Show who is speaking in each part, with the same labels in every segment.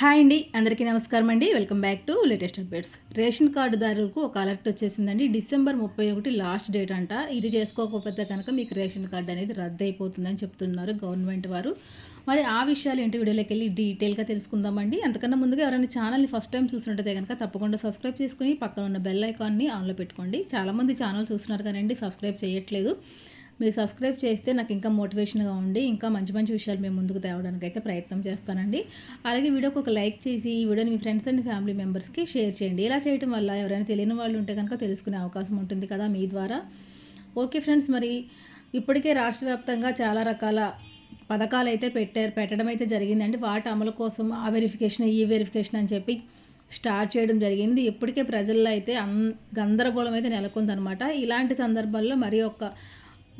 Speaker 1: Hi అండి అందరికీ నమస్కారం అండి. Welcome back to latest updates. Ration కార్డుదారులకు ఒక అలర్ట్ వచ్చేసిందండి. డిసెంబర్ ముప్పై ఒకటి లాస్ట్ డేట్ అంట. ఇది చేసుకోకపోతే కనుక మీకు రేషన్ కార్డు అనేది రద్దు అయిపోతుందని చెప్తున్నారు గవర్నమెంట్ వారు. మరి ఆ విషయాలు ఏంటి? వీడియోలోకి వెళ్ళి డీటెయిల్గా తెలుసుకుందామండి. అంతకన్నా ముందుగా ఎవరైనా ఛానల్ని ఫస్ట్ టైం చూసినట్టయితే కనుక తప్పకుండా సబ్స్క్రైబ్ చేసుకుని పక్కన ఉన్న బెల్ ఐకాన్ని ఆన్లో పెట్టుకోండి. చాలామంది ఛానల్ చూస్తున్నారు కానీ సబ్స్క్రైబ్ చేయట్లేదు. మీరు సబ్స్క్రైబ్ చేస్తే నాకు ఇంకా మోటివేషన్గా ఉండి ఇంకా మంచి మంచి విషయాలు మేము ముందుకు తేవడానికి అయితే ప్రయత్నం చేస్తానండి. అలాగే వీడియోకి ఒక లైక్ చేసి ఈ వీడియోని మీ ఫ్రెండ్స్ అండ్ ఫ్యామిలీ మెంబర్స్కి షేర్ చేయండి. ఇలా చేయడం వల్ల ఎవరైనా తెలియని వాళ్ళు ఉంటే కనుక తెలుసుకునే అవకాశం ఉంటుంది కదా మీ ద్వారా. ఓకే ఫ్రెండ్స్ మరి ఇప్పటికే రాష్ట్ర వ్యాప్తంగా చాలా రకాల పథకాలు అయితే పెట్టారు పెట్టడం అయితే జరిగిందండి. వాటి అమలు కోసం ఆ వెరిఫికేషన్ ఈ వెరిఫికేషన్ అని చెప్పి స్టార్ట్ చేయడం జరిగింది. ఇప్పటికే ప్రజల్లో అయితే అన్ గందరగోళం అయితే నెలకొందనమాట ఇలాంటి సందర్భాల్లో మరి ఒక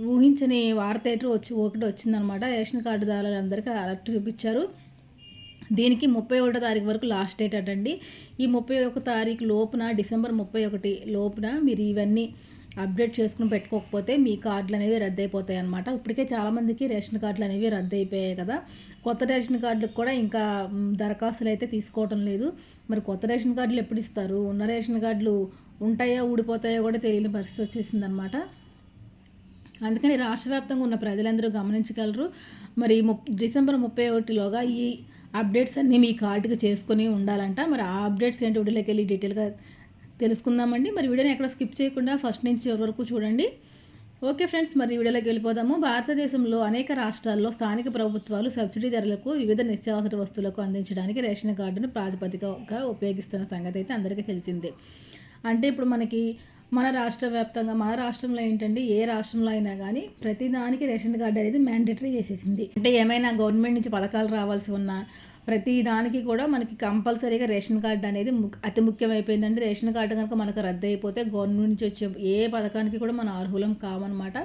Speaker 1: ఊహించని వార్త అయితే వచ్చి ఒకటి వచ్చిందనమాట. రేషన్ కార్డుదారులందరికీ అలర్ట్ చూపించారు. దీనికి ముప్పై ఒకటో తారీఖు వరకు లాస్ట్ డేట్ అటండి. ఈ ముప్పై ఒక తారీఖు లోపున డిసెంబర్ ముప్పై ఒకటి లోపున మీరు ఇవన్నీ అప్డేట్ చేసుకుని పెట్టుకోకపోతే మీ కార్డులు అనేవి రద్దయిపోతాయి అనమాట ఇప్పటికే చాలామందికి రేషన్ కార్డులు అనేవి రద్దు అయిపోయాయి కదా. కొత్త రేషన్ కార్డులకు కూడా ఇంకా దరఖాస్తులు అయితే తీసుకోవటం లేదు. మరి కొత్త రేషన్ కార్డులు ఎప్పుడు ఇస్తారు? ఉన్న రేషన్ కార్డులు ఉంటాయో ఊడిపోతాయో కూడా తెలియని పరిస్థితి వచ్చేసిందనమాట అందుకని రాష్ట్ర వ్యాప్తంగా ఉన్న ప్రజలందరూ గమనించగలరు. మరి డిసెంబర్ ముప్పై ఒకటిలోగా ఈ అప్డేట్స్ అన్నీ మీ కార్డుకి చేసుకొని ఉండాలంట. మరి ఆ అప్డేట్స్ ఏంటి వీడియోలోకి వెళ్ళి డీటెయిల్గా తెలుసుకుందామండి. మరి వీడియోని ఎక్కడ స్కిప్ చేయకుండా ఫస్ట్ నుంచి చివరి వరకు చూడండి. ఓకే ఫ్రెండ్స్ మరి వీడియోలోకి వెళ్ళిపోదాము. భారతదేశంలో అనేక రాష్ట్రాల్లో స్థానిక ప్రభుత్వాలు సబ్సిడీ ధరలకు వివిధ నిత్యావసర వస్తువులకు అందించడానికి రేషన్ కార్డును ప్రాతిపదికగా ఉపయోగిస్తున్న సంగతి అయితే అందరికీ తెలిసిందే. అంటే ఇప్పుడు మనకి మన రాష్ట్ర వ్యాప్తంగా మన రాష్ట్రంలో ఏంటంటే ఏ రాష్ట్రంలో అయినా కానీ ప్రతిదానికి రేషన్ కార్డు అనేది మ్యాండేటరీ చేసేసింది. అంటే ఏమైనా గవర్నమెంట్ నుంచి పథకాలు రావాల్సి ఉన్నా ప్రతి దానికి కూడా మనకి కంపల్సరీగా రేషన్ కార్డు అనేది అతి ముఖ్యమైపోయిందండి. రేషన్ కార్డు కనుక మనకు రద్దు అయిపోతే గవర్నమెంట్ నుంచి వచ్చే ఏ పథకానికి కూడా మనం అర్హులం కామన్నమాట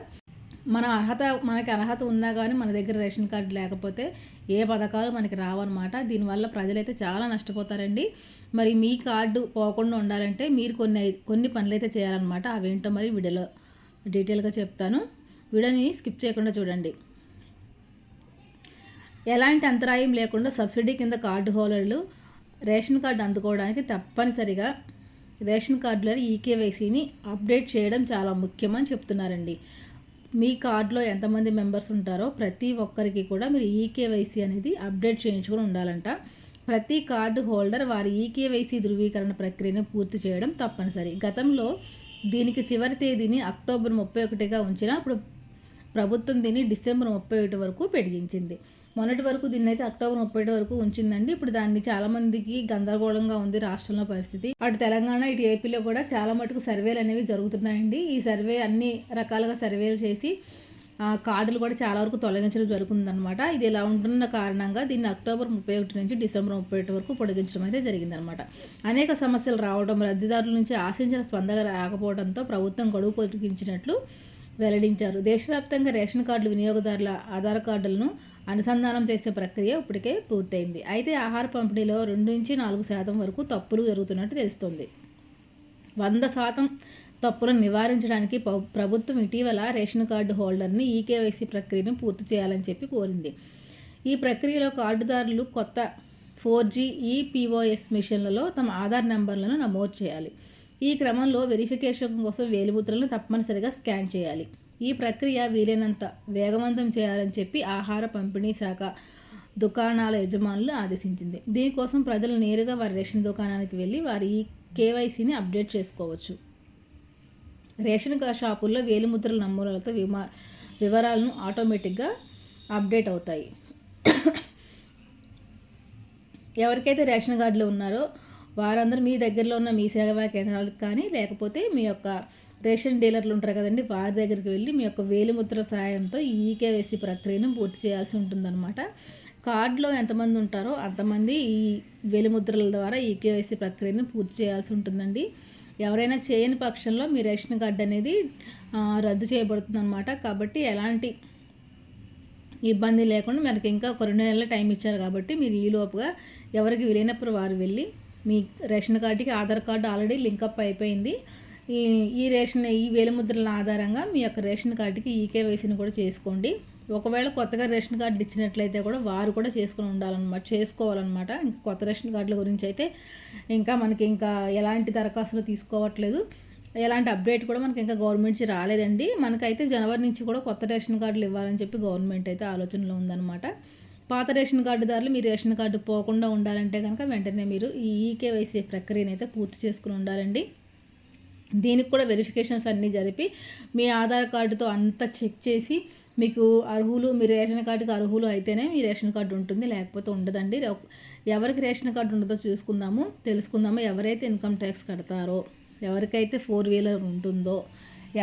Speaker 1: మన అర్హత మనకి అర్హత ఉన్నా కానీ మన దగ్గర రేషన్ కార్డు లేకపోతే ఏ పథకాలు మనకి రావన్నమాట. దీనివల్ల ప్రజలైతే చాలా నష్టపోతారండి. మరి మీ కార్డు పోకుండా ఉండాలంటే మీరు కొన్ని కొన్ని పనులు అయితే చేయాలన్నమాట. అవేంటో మరి వీడియోలో డీటెయిల్గా చెప్తాను. వీడియోని స్కిప్ చేయకుండా చూడండి. ఎలాంటి అంతరాయం లేకుండా సబ్సిడీ కింద కార్డు హోల్డర్లు రేషన్ కార్డు అందుకోవడానికి తప్పనిసరిగా రేషన్ కార్డులో ఈకేవైసీని అప్డేట్ చేయడం చాలా ముఖ్యమని చెప్తున్నారండి. మీ కార్డులో ఎంతమంది మెంబర్స్ ఉంటారో ప్రతి ఒక్కరికి కూడా మీరు ఈకేవైసీ అనేది అప్డేట్ చేయించుకొని ఉండాలంట. ప్రతి కార్డు హోల్డర్ వారి ఈకేవైసీ ధృవీకరణ ప్రక్రియను పూర్తి చేయడం తప్పనిసరి. గతంలో దీనికి చివరి తేదీని అక్టోబర్ ముప్పై ఒకటిగా ఉంచిన అప్పుడు ప్రభుత్వం దీన్ని డిసెంబర్ ముప్పై ఒకటి వరకు పెరిగించింది మొన్నటి వరకు దీన్ని అయితే అక్టోబర్ ముప్పై వరకు ఉంచిందండి. ఇప్పుడు దాన్ని చాలా మందికి గందరగోళంగా ఉంది రాష్ట్రంలో పరిస్థితి. అటు తెలంగాణ ఇటు ఏపీలో కూడా చాలా మటుకు సర్వేలు అనేవి జరుగుతున్నాయండి. ఈ సర్వే అన్ని రకాలుగా సర్వేలు చేసి కార్డులు కూడా చాలా వరకు తొలగించడం జరుగుతుందన్నమాట. ఇది ఇలా ఉంటున్న కారణంగా దీన్ని అక్టోబర్ ముప్పై ఒకటి నుంచి డిసెంబర్ ముప్పై ఒకటి వరకు పొడిగించడం అయితే జరిగిందనమాట అనేక సమస్యలు రావడం లబ్ధిదారుల నుంచి ఆశించిన స్పందన రాకపోవడంతో ప్రభుత్వం గడువు పొడిగించినట్లు వెల్లడించారు. దేశవ్యాప్తంగా రేషన్ కార్డులు వినియోగదారుల ఆధార్ కార్డులను అనుసంధానం చేసే ప్రక్రియ ఇప్పటికే పూర్తయింది. అయితే ఆహార పంపిణీలో రెండు నుంచి నాలుగు శాతం వరకు తప్పులు జరుగుతున్నట్టు తెలుస్తుంది. వంద శాతం తప్పులను నివారించడానికి ప్రభుత్వం ఇటీవల రేషన్ కార్డు హోల్డర్ని ఈకేవైసీ ప్రక్రియను పూర్తి చేయాలని చెప్పి కోరింది. ఈ ప్రక్రియలో కార్డుదారులు కొత్త ఫోర్ జీ ఈపీఓఎస్ మిషన్లలో తమ ఆధార్ నెంబర్లను నమోదు చేయాలి. ఈ క్రమంలో వెరిఫికేషన్ కోసం వేలిముద్రలను తప్పనిసరిగా స్కాన్ చేయాలి. ఈ ప్రక్రియ వీలైనంత వేగవంతం చేయాలని చెప్పి ఆహార పంపిణీ శాఖ దుకాణాల యజమానులు ఆదేశించింది. దీనికోసం ప్రజలు నేరుగా వారి రేషన్ దుకాణానికి వెళ్ళి వారి ఈ కేవైసీని అప్డేట్ చేసుకోవచ్చు. రేషన్ షాపుల్లో వేలిముద్రల నమూనాలతో విమా వివరాలను ఆటోమేటిక్గా అప్డేట్ అవుతాయి. ఎవరికైతే రేషన్ కార్డులు ఉన్నారో వారందరూ మీ దగ్గరలో ఉన్న మీ సేవా కేంద్రాలకు కానీ లేకపోతే మీ యొక్క రేషన్ డీలర్లు ఉంటారు కదండి వారి దగ్గరికి వెళ్ళి మీ యొక్క వేలిముద్ర సహాయంతో ఈ ఈకేవైసీ ప్రక్రియను పూర్తి చేయాల్సి ఉంటుందన్నమాట. కార్డులో ఎంతమంది ఉంటారో అంతమంది ఈ వేలిముద్రల ద్వారా ఈకేవైసీ ప్రక్రియను పూర్తి చేయాల్సి ఉంటుందండి. ఎవరైనా చేయని పక్షంలో మీ రేషన్ కార్డు అనేది రద్దు చేయబడుతుంది అనమాట కాబట్టి ఎలాంటి ఇబ్బంది లేకుండా మనకి ఇంకా ఒక రెండు నెలల టైం ఇచ్చారు కాబట్టి మీరు ఈలోపుగా ఎవరికి వెళ్ళినప్పుడు వారు వెళ్ళి మీ రేషన్ కార్డుకి ఆధార్ కార్డు ఆల్రెడీ లింకప్ అయిపోయింది. ఈ ఈ రేషన్ ఈ వేలిముద్రల ఆధారంగా మీ యొక్క రేషన్ కార్డుకి ఈకేవైసీని కూడా చేసుకోండి. ఒకవేళ కొత్తగా రేషన్ కార్డు ఇచ్చినట్లయితే కూడా వారు కూడా చేసుకుని ఉండాలన్నమాట చేసుకోవాలన్నమాట. ఇంకా కొత్త రేషన్ కార్డుల గురించి అయితే ఇంకా మనకి ఇంకా ఎలాంటి దరఖాస్తులు తీసుకోవట్లేదు. ఎలాంటి అప్డేట్ కూడా మనకి ఇంకా గవర్నమెంట్ నుంచి రాలేదండి. మనకైతే జనవరి నుంచి కూడా కొత్త రేషన్ కార్డులు ఇవ్వాలని చెప్పి గవర్నమెంట్ అయితే ఆలోచనలో ఉందన్నమాట. పాత రేషన్ కార్డుదారులు మీ రేషన్ కార్డు పోకుండా ఉండాలంటే కనుక వెంటనే మీరు ఈ ఈకేవైసీ ప్రక్రియను అయితే పూర్తి చేసుకుని ఉండాలండి. దీనికి కూడా వెరిఫికేషన్స్ అన్నీ జరిపి మీ ఆధార్ కార్డుతో అంతా చెక్ చేసి మీకు అర్హులు మీ రేషన్ కార్డుకి అర్హులు అయితేనే మీ రేషన్ కార్డు ఉంటుంది లేకపోతే ఉండదండి. ఎవరికి రేషన్ కార్డు ఉండదో చూసుకుందాము తెలుసుకుందాము ఎవరైతే ఇన్కమ్ ట్యాక్స్ కడతారో ఎవరికైతే ఫోర్ వీలర్ ఉంటుందో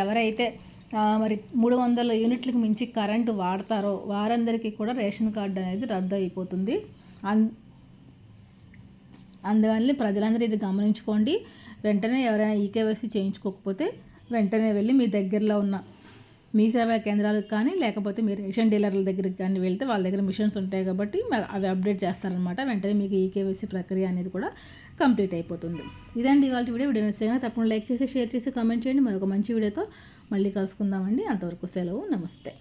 Speaker 1: ఎవరైతే మరి మూడు వందల యూనిట్లకు మించి కరెంటు వాడతారో వారందరికీ కూడా రేషన్ కార్డు అనేది రద్దు అయిపోతుంది అన్ అందువల్ల ప్రజలందరూ ఇది గమనించుకోండి. వెంటనే ఎవరైనా ఈకేవైసీ చేయించుకోకపోతే వెంటనే వెళ్ళి మీ దగ్గరలో ఉన్న మీ సేవా కేంద్రాలకు కానీ లేకపోతే మీ రేషన్ డీలర్ల దగ్గరికి కానీ వెళ్తే వాళ్ళ దగ్గర మిషన్స్ ఉంటాయి కాబట్టి అవి అప్డేట్ చేస్తారనమాట వెంటనే మీకు ఈకేవైసీ ప్రక్రియ అనేది కూడా కంప్లీట్ అయిపోతుంది. ఇదండి ఇవాళ వీడియో. వీడియో నచ్చితే తప్పకుండా లైక్ చేసి షేర్ చేసి కామెంట్ చేయండి. మరొక మంచి వీడియోతో మళ్ళీ కలుసుకుందామండి. అంతవరకు సెలవు. నమస్తే.